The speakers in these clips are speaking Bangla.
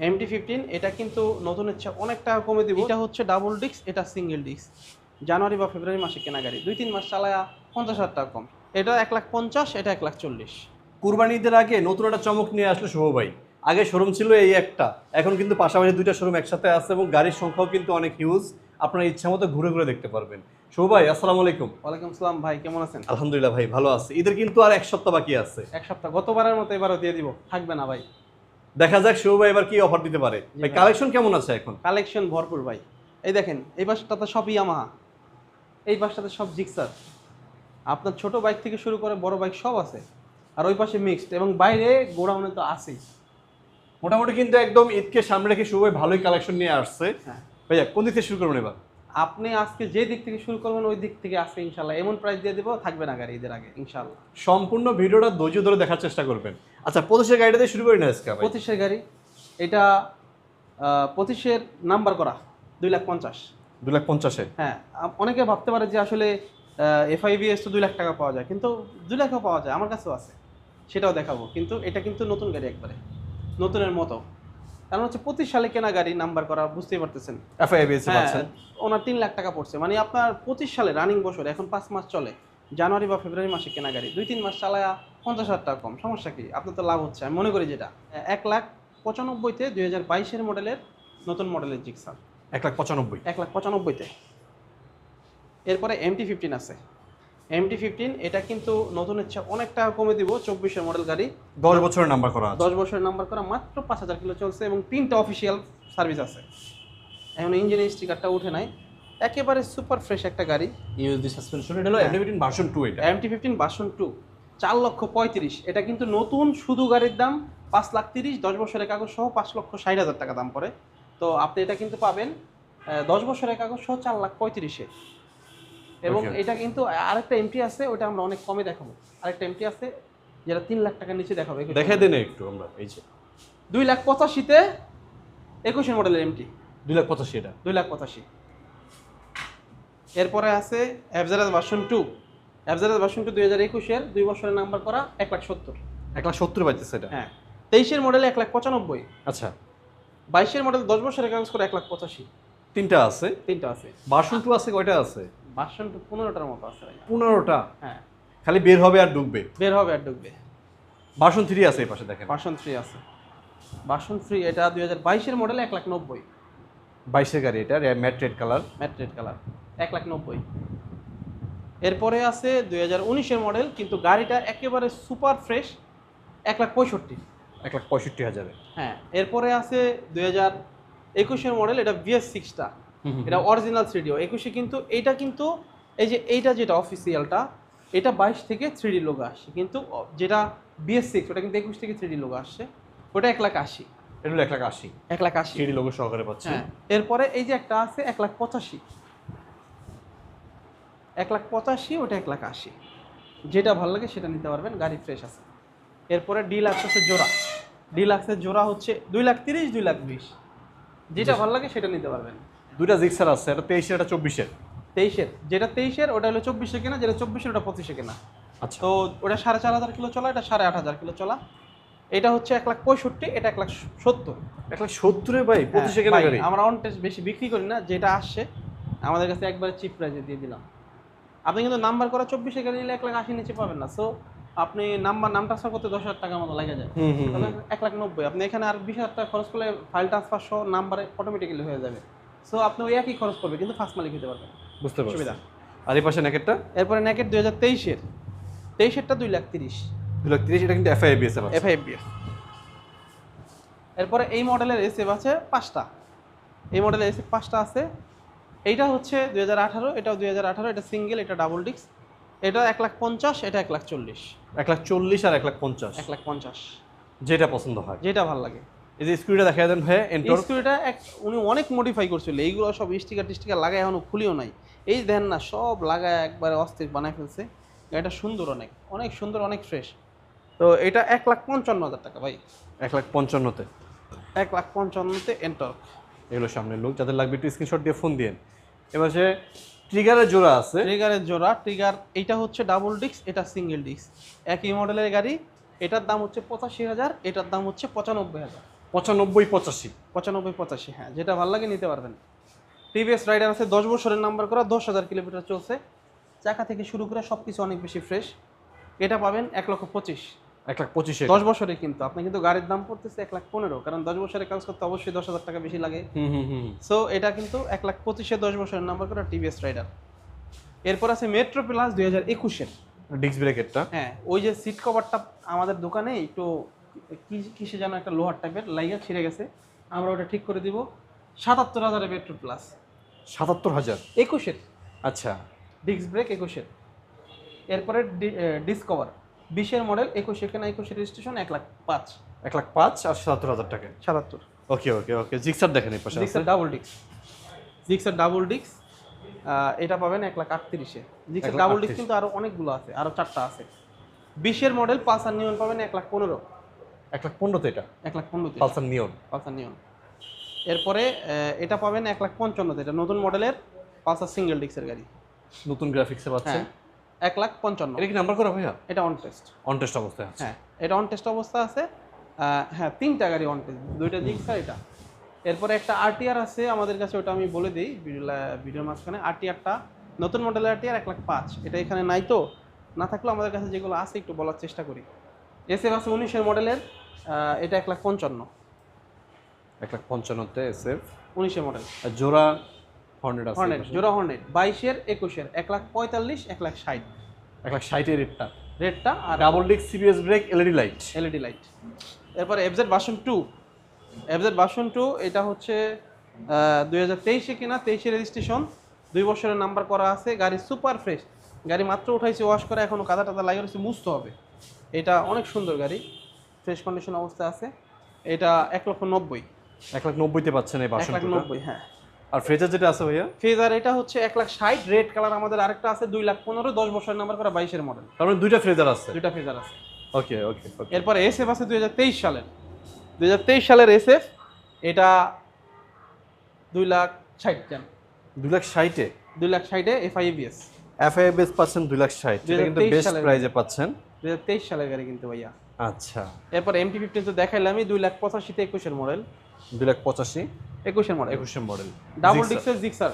এমটি ফিফটিন এটা কিন্তু নতুন হচ্ছে অনেক টাকা কমে দিব। এটা হচ্ছে ডাবল ডিস্ক এটা সিঙ্গেল ডিস্ক জানুয়ারি বা ফেব্রুয়ারি মাসে কেনা গাড়ি দুই তিন মাস চালায়া পঞ্চাশ হাজার টাকা কম। এটা এক লাখ পঞ্চাশ এটা এক লাখ চল্লিশ। কুরবানি ঈদের আগে নতুন একটা চমক নিয়ে আসলো শুভ ভাই। আগে শোরুম ছিল এই একটা। এখন কিন্তু পাশাপাশি দুইটা শোরুম একসাথে আছে এবং গাড়ির সংখ্যাও কিন্তু অনেক হিউজ আপনার ইচ্ছা মতো ঘুরে ঘুরে দেখতে পারবেন। শুভ ভাই আসসালামু আলাইকুম। ওয়ালাইকুম আসসালাম ভাই কেমন আছেন? আলহামদুলিল্লাহ ভাই ভালো আছে। ঈদের কিন্তু আর এক সপ্তাহ বাকি আছে। এক সপ্তাহ গতবারের মতো এবারও দিয়ে দিব। থাকবে না ভাই। দেখা যাক শুভ ভাই এবার কি অফার দিতে পারে। ভাই। কালেকশন কেমন আছে এখন? কালেকশন ভরপুর ভাই। এই দেখেন এই পাশটাতে সব ইয়ামাহা এই পাশটাতে সব জিক্সার আপনার ছোট বাইক থেকে শুরু করে বড় বাইক সব আছে। আর ওই পাশে মিক্সড এবং বাইরে গোডাউনে তো আছেই। মোটামুটি কিন্তু একদম ঈদকে সামনে রেখে শুভ ভাই ভালোই কালেকশন নিয়ে আসছে। হ্যাঁ। ভাইয়া কোন দিক থেকে শুরু করবেন এবার? আপনি আজকে যে দিক থেকে শুরু করবেন ওই দিক থেকে আসবে ইনশাল্লাহ এমন প্রাইস দিয়ে দেবো থাকবে না গাড়ি ঈদের আগে ইনশাল্লাহ। সম্পূর্ণ ভিডিওটা ধৈর্য ধরে দেখার চেষ্টা করবেন। আচ্ছা পঁচিশের গাড়িটা দিয়ে শুরু করি না আজকে পঁচিশের গাড়ি এটা পঁচিশের নাম্বার করা দুই লাখ পঞ্চাশ। দু লাখ পঞ্চাশে? হ্যাঁ অনেকে ভাবতে পারে যে আসলে এফআইবিএস তো দুই লাখ টাকা পাওয়া যায় কিন্তু দুই লাখও পাওয়া যায় আমার কাছেও আছে সেটাও দেখাবো। কিন্তু এটা কিন্তু নতুন গাড়ি একবারে নতুনের মতো। কারণ হচ্ছে পঁচিশ সালে কেনা গাড়ি নাম্বার করা বুঝতেই পারতেছেন। হ্যাঁ ওনার তিন লাখ টাকা পড়ছে। মানে আপনার পঁচিশ সালে রানিং বছর এখন পাঁচ মাস চলে। জানুয়ারি বা ফেব্রুয়ারি মাসে কেনা গাড়ি দুই তিন মাস চালায়া পঞ্চাশ হাজার টাকা কম। সমস্যা কি? আপনার তো লাভ হচ্ছে। আমি মনে করি যেটা। এক লাখ পঁচানব্বইতে দুই হাজার বাইশের মডেলের নতুন মডেলের জিক্সার এক লাখ পঁচানব্বই। এক লাখ পঁচানব্বইতে। এরপরে এমটি ফিফটিন আছে। এমটি ফিফটিন এটা কিন্তু নতুন হচ্ছে অনেক টাকা কমে দিব চব্বিশের মডেল গাড়ি। দশ বছরের নাম্বার করা দশ বছরের নাম্বার করা মাত্র পাঁচ হাজার কিলো চলছে এবং তিনটা অফিসিয়াল সার্ভিস আছে। এখন ইঞ্জিনের স্টিকারটা উঠে নাই। একেবারে সুপার ফ্রেশ একটা গাড়ি। ইউএসডি সাসপেনশন এটা হলো হ্যাঁ। এমডিভিটিন ভার্সন টু এটা। এমটি ফিফটিন বাসন টু চার লক্ষ পঁয়ত্রিশ। এটা কিন্তু নতুন শুধু গাড়ির দাম পাঁচ লাখ তিরিশ দশ বছরের কাগজ সহ পাঁচ লক্ষ ষাট হাজার টাকা দাম পড়ে। তো আপনি এটা কিন্তু পাবেন দশ বছরের কাগজ সহ চার লাখ পঁয়ত্রিশে। এবং এটা কিন্তু আরেকটা এমটি আছে ওটা আমরা অনেক কমে দেখাবো। আরেকটা এমটি আছে যেটা তিন লাখ টাকার নিচে দেখাবো দেখে দেন একটু আমরা এই যে। দুই লাখ পঁচাশিতে একুশের মডেলের এমটি দুই লাখ পঁচাশি এটা? দুই লাখ পঁচাশি। এরপরে আছে অ্যাভজারাজ ভার্সন টু অ্যাভজারাজ ভার্সন টু দুই হাজার একুশের দুই বছরের নাম্বার করা এক লাখ সত্তর। এক লাখ সত্তর পাইতেছে এটা? হ্যাঁ। তেইশের মডেলে এক লাখ পঁচানব্বই। আচ্ছা। বাইশের মডেল দশ বছরের কাগজ করে এক লাখ পঁচাশি। তিনটা আছে? তিনটা আছে। ভার্সন টু আছে কয়টা আছে? ভার্সন টু পনেরোটার মতো আছে পনেরোটা? হ্যাঁ। খালি বের হবে আর ডুববে? বের হবে আর ঢুকবে ভার্সন থ্রি আছে এই পাশে দেখেন। ভার্সন থ্রি আছে। ভার্সন থ্রি এটা দুই হাজার বাইশের মডেল এক লাখ নব্বই। বাইশের গাড়ি এটা matte red colour matte red colour এক লাখ নব্বই। এরপরে আছে দুই হাজার উনিশের মডেল কিন্তু গাড়িটা একেবারে সুপার ফ্রেশ এক লাখ পঁয়ষট্টি। এক লাখ পঁয়ষট্টি হাজারে। হ্যাঁ এরপরে আছে দুই হাজার একুশের মডেল এটা বিএস সিক্সটা এটা অরিজিনাল থ্রিডিও একুশে কিন্তু এটা কিন্তু এই যে এইটা যেটা অফিসিয়ালটা এটা বাইশ থেকে থ্রিডি লোগো আসছে। কিন্তু যেটা বিএস সিক্স ওটা কিন্তু একুশ থেকে থ্রিডি লোগো আসছে। ওটা এক লাখ আশি। এটা হলো এক লাখ আশি। এক লাখ আশি। সিডি লোগো সহকারে পাচ্ছে। হ্যাঁ। এরপরে এই যে একটা আছে এক লাখ পঁচাশি। এক লাখ পঁচাশি ওটা এক লাখ আশি। যেটা ভালো লাগে সেটা নিতে পারবেন গাড়ি ফ্রেশ আছে। এরপরে ডিলাক্স আছে জোড়া। ডিলাক্সের জোড়া হচ্ছে দুই লাখ তিরিশ দুই লাখ বিশ। যেটা ভালো লাগে সেটা নিতে পারবেন। দুইটা জিক্সার আছে এটা তেইশের এটা চব্বিশের। তেইশের। যেটা তেইশের ওটা হলো চব্বিশে কেনা যেটা চব্বিশের ওটা পঁচিশে কেনা। আচ্ছা। তো ওটা সাড়ে চার হাজার কিলো চলা এটা সাড়ে আট হাজার কিলো চলা। এটা হচ্ছে এক লাখ পঁয়ষট্টি এটা এক লাখ সত্তর। এক লাখ সত্তরে ভাই পঁচিশে কেনা গাড়ি? আমরা অন টেস্ট বেশি বিক্রি করি না যেটা আসছে আমাদের কাছে একবারে চিপ প্রাইসে দিয়ে দিলাম। আপনি কিন্তু নাম্বার করা চব্বিশে গাড়ি নিলে এক লাখ আশি নিচে পাবেন না। সো আপনি নাম্বার নাম ট্রান্সফার করতে দশ হাজার টাকার মতো লেগে যায়। তাহলে এক লাখ নব্বই আপনি এখানে আর বিশ হাজার টাকা খরচ করলে ফাইল ট্রান্সফার সহ নাম্বারে অটোমেটিক্যালি হয়ে যাবে। সো আপনি ওই একই খরচ করবে কিন্তু ফার্স্ট মালিক হতে পারবেন। বুঝতে পারছি। সুবিধা। আর এই পাশে নেকেটটা? এরপরে নেকেট দুই হাজার তেইশের। তেইশেরটা দুই লাখ তিরিশ। দুই লাখ তিরিশ এটা কিন্তু আছে এফআইবিএস এরপরে এই মডেলের এসএফ আছে পাঁচটা। এই মডেলের এসএফ পাঁচটা আছে। এইটা হচ্ছে দুই হাজার আঠারো এটাও দুই হাজার আঠারো এটা সিঙ্গেল এটা ডাবল ডিস্ক। এটা এক লাখ পঞ্চাশ এটা এক লাখ চল্লিশ। এক লাখ চল্লিশ আর এক লাখ পঞ্চাশ। এক লাখ পঞ্চাশ। যেটা পছন্দ হয়। যেটা ভালো লাগে। এই যে স্ক্রিনটা দেখা দেন ভাই এন্টর স্ক্রুটা এক উনি অনেক মডিফাই করছিল। এইগুলো সব স্টিকার টিস্টিকার লাগায় এখনও খুলিও নাই। এই দেন না সব লাগায় একবারে অস্থির বানায় ফেলছে। এটা সুন্দর অনেক অনেক সুন্দর অনেক ফ্রেশ তো এটা এক লাখ পঞ্চান্ন হাজার টাকা ভাই। এক লাখ পঞ্চান্নতে। এক লাখ পঞ্চান্নতে এন্টর এগুলো সামনের লোক যাদের লাগবে একটু স্ক্রিনশট দিয়ে ফোন দিন এবার সে ট্রিগারের জোড়া আছে। ট্রিগারের জোড়া ট্রিগার এটা হচ্ছে ডাবল ডিস্ক এটা সিঙ্গেল ডিস্ক একই মডেলের গাড়ি এটার দাম হচ্ছে পঁচাশি হাজার এটার দাম হচ্ছে পঁচানব্বই হাজার। পঁচানব্বই পঁচাশি। পঁচানব্বই পঁচাশি হ্যাঁ যেটা ভালো লাগে নিতে পারবেন। টিভিএস রাইডার আছে দশ বছরের নাম্বার করা দশ হাজার কিলোমিটার চলছে। চাকা থেকে শুরু করে সব কিছু অনেক বেশি ফ্রেশ এটা পাবেন এক লক্ষ পঁচিশ। এক লাখ পঁচিশে দশ বছরে কিন্তু আপনি কিন্তু গাড়ির দাম পড়তেছে এক লাখ পনেরো কারণ দশ বছরে কাজ করতে অবশ্যই দশ হাজার টাকা বেশি লাগে। সো এটা কিন্তু এক লাখ পঁচিশে দশ বছরের নাম্বার করা টিভিএস রাইডার এরপর আছে মেট্রো প্লাস দুই হাজার একুশের। ডিস্ক ব্রেকেটটা হ্যাঁ ওই যে সিট কভারটা আমাদের দোকানে একটু কিসে যেন একটা লোহার টাইপের লাইগা ছিঁড়ে গেছে। আমরা ওটা ঠিক করে দিব। সাতাত্তর হাজারে মেট্রো প্লাস সাতাত্তর হাজার? একুশের। আচ্ছা। ডিস্ক ব্রেক একুশের। এরপরে ডিসকভার বিশের মডেল একুশে কেনা একুশের রেজিস্ট্রেশন এক লাখ পাঁচ। এক লাখ পাঁচ আর সাতাত্তর হাজার টাকা। সাতাত্তর। ওকে ওকে ওকে। জিক্সার দেখেন এই পাশে Gixxer double disc Gixxer double disc এটা পাবেন এক লাখ আটত্রিশে। জিক্সের ডাবল ডিস্ক কিন্তু আরও অনেকগুলো আছে আরও চারটা আছে। বিশের মডেল পাঁচ আর নিয়ন পাবেন এক লাখ পনেরো। এক লাখ পনেরো তো এটা? এক লাখ পনেরো পালসার নিয়ন। পালসার নিয়ন। এরপরে এটা পাবেন এক লাখ পঞ্চান্নতে এটা। নতুন মডেলের পালসার সিঙ্গেল ডিস্কের গাড়ি। নতুন গ্রাফিক্সে পাচ্ছেন? হ্যাঁ এক লাখ পঞ্চান্ন। এটা কি নাম্বার করা ভাইয়া? এটা অন টেস্ট অন টেস্ট অবস্থায় আছে। হ্যাঁ এটা অন টেস্ট অবস্থা আছে। হ্যাঁ তিনটা গাড়ি অন টেস্ট দুইটা জিক্সা এটা। এরপরে একটা আরটিআর আছে আমাদের কাছে ওটা আমি বলে দিই ভিডিও- ভিডিওর মাঝখানে। আরটিআরটা নতুন মডেলের আরটিআর এক লাখ পাঁচ। এটা এখানে নাই তো। না থাকলেও আমাদের কাছে যেগুলো আছে একটু বলার চেষ্টা করি। এসএফ আছে উনিশের মডেলের এটা এক লাখ পঞ্চান্ন। এক লাখ পঞ্চান্নতে এসএফ উনিশের মডেল। আর জোড়া হর্নেট আছে। হর্নেট জোড়া হর্নেট বাইশের একুশের এক লাখ পঁয়তাল্লিশ এক লাখ ষাট। এক লাখ ষাটের রেটটা। রেটটা আর double disc CBS brake LED light LED light এরপরে FZ version two FZ version two এটা হচ্ছে দুই হাজার তেইশে কিনা তেইশে রেজিস্ট্রেশন দুই বছরের নাম্বার করা আছে গাড়ি সুপার ফ্রেশ গাড়ি মাত্র উঠাইছে ওয়াশ করে এখনও কাদা টাদা লাগিয়ে রয়েছে মুছতে হবে। এটা অনেক সুন্দর গাড়ি ফ্রেশ কন্ডিশন অবস্থায় আছে। এটা এক লক্ষ নব্বই। এক লাখ নব্বইতে পাচ্ছেন এই এক বাসন লাখ নব্বই হ্যাঁ। আর ফ্রেজার যেটা আছে ভাইয়া? ফেজার এটা হচ্ছে এক লাখ ষাট রেড কালার আমাদের আরেকটা আছে দুই লাখ পনেরো দশ বছরের নাম্বার করা বাইশের মডেল তার মানে দুইটা ফ্রেজার আছে? দুইটা ফেজার আছে। ওকে ওকে ওকে এরপরে এসএফ আছে দুই হাজার তেইশ সালের। দুই হাজার তেইশ সালের এসএফ এটা দুই লাখ ষাট জান দুই লাখ ষাটে? দুই লাখ ষাটে এফআইবিএস এফআইএস পাচ্ছেন দুই লাখ ষাট। যেটা কিন্তু 2023 বেস্ট সালের। প্রাইজে পাচ্ছেন। দুই হাজার তেইশ সালের গাড়ি কিন্তু ভাইয়া। আচ্ছা। এরপর এমটি ফিফটিন তো দেখাইলামই দুই লাখ পঁচাশিতে একুশের মডেল দুই লাখ পঁচাশি? একুশের মডেল একুশের মডেল ডাবল ডিক্সের জিক্সার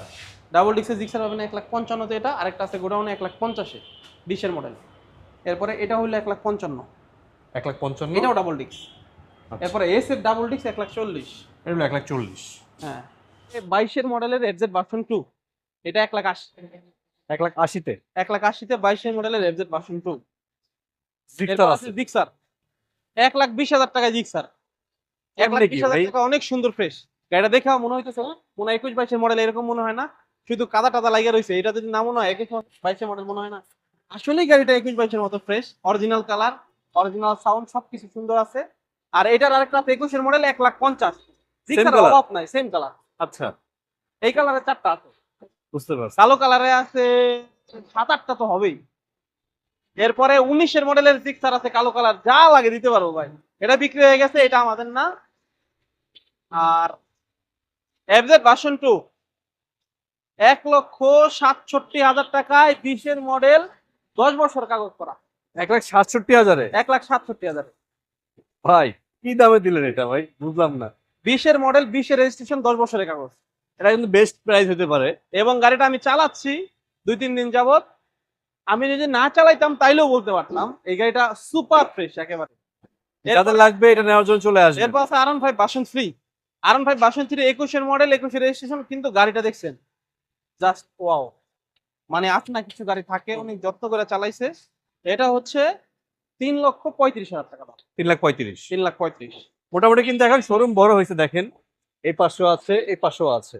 ডাবল ডিক্সের জিক্সার পাবেন এক লাখ পঞ্চান্নতে এটা আরেকটা আছে গোডাউনে এক লাখ পঞ্চাশে বিশের মডেল এরপরে এটা হলো এক লাখ পঞ্চান্ন। এক লাখ পঞ্চান্ন? এটাও ডাবল ডিক্স আচ্ছা। এরপরে এস এর ডাবল ডিক্স এক লাখ চল্লিশ। এটা হলো এক লাখ চল্লিশ। হ্যাঁ। বাইশের মডেলের এফজেড ভার্সন টু এটা এক লাখ আশি। এক লাখ আশিতে? এক লাখ আশিতে বাইশের মডেলের এফজেড ভার্সন টু জিক্সার আছে। জিক্সার। এক লাখ বিশ হাজার টাকা জিক্সার। এক লাখ কেমনে কি বিশ হাজার টাকা অনেক সুন্দর ফ্রেশ গাড়িটা দেখে মনে হইতেছে "হ্যাঁ, মনে হয় একুশ বাইশের মডেল এরকম মনে হয় না। শুধু কাদা টাদা লাগিয়ে রয়েছে এটা যদি না মনে হয় একুশ বাইশের মডেল মনে হয় না। আসলেই গাড়িটা একুশ বাইশের মতো fresh original colour original sound সবকিছু সুন্দর আছে। আর এটার আরেকটা আছে একুশের মডেল এক লাখ পঞ্চাশ। Gixxer colour? অভাব নাই সেম কালার আচ্ছা। এই কালারের চারটা আছে। বুঝতে পারছি। কালো কালারে আছে সাত আটটা তো হবেই। এরপরে উনিশের মডেলের সিক্সার আছে কালো কালার যা লাগে দিতে পারব ভাই। এটা বিক্রি হয়ে গেছে এটা আমাদের না। আর এফজেড ভার্সন টু এক লক্ষ সাতষট্টি হাজার টাকায় বিশের মডেল দশ বছর কাগজ করা। এক লাখ সাতষট্টি হাজারে? এক লাখ সাতষট্টি হাজার। ভাই কি দামে দিলেন এটা ভাই? বুঝলাম না। বিশের মডেল বিশের রেজিস্ট্রেশন দশ বছরের কাগজ। এটা কিন্তু বেস্ট প্রাইস হতে পারে। এবং গাড়িটা আমি চালাচ্ছি দুই তিন দিন যাবত আমি যদি না চালাইতাম তাইলেও বলতে পারতাম এই গাড়িটা সুপার ফ্রেশ একেবারে। যাদের লাগবে এটা নেওয়ার জন্য চলে আসবে। এরপর আছে আরন ফাইভ বাসন থ্রি আরন ফাইভ বাসন থ্রি একুশের মডেল একুশের রেজিস্ট্রেশন কিন্তু গাড়িটা দেখছেন। জাস্ট ওয়াও মানে না কিছু গাড়ি থাকে অনেক যত্ন করে চালাইছে এটা হচ্ছে তিন লক্ষ পঁয়ত্রিশ হাজার টাকা দাম। তিন লাখ পঁয়ত্রিশ। তিন লাখ পঁয়ত্রিশ। মোটামুটি কিন্তু এখন শোরুম বড় হয়েছে দেখেন। এই পাশেও আছে এই পাশেও আছে।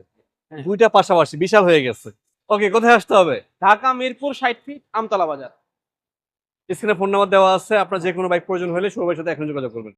হ্যাঁ। দুইটা পাশাপাশি বিশাল হয়ে গেছে। ওকে কোথায় আসতে হবে? ঢাকা, মিরপুর, ষাট ফিট আমতলা বাজার। স্ক্রিনে ফোন নাম্বার দেওয়া আছে, আপনার যে কোনো বাইক প্রয়োজন হলে সবাই সাথে এখন যোগাযোগ করবেন।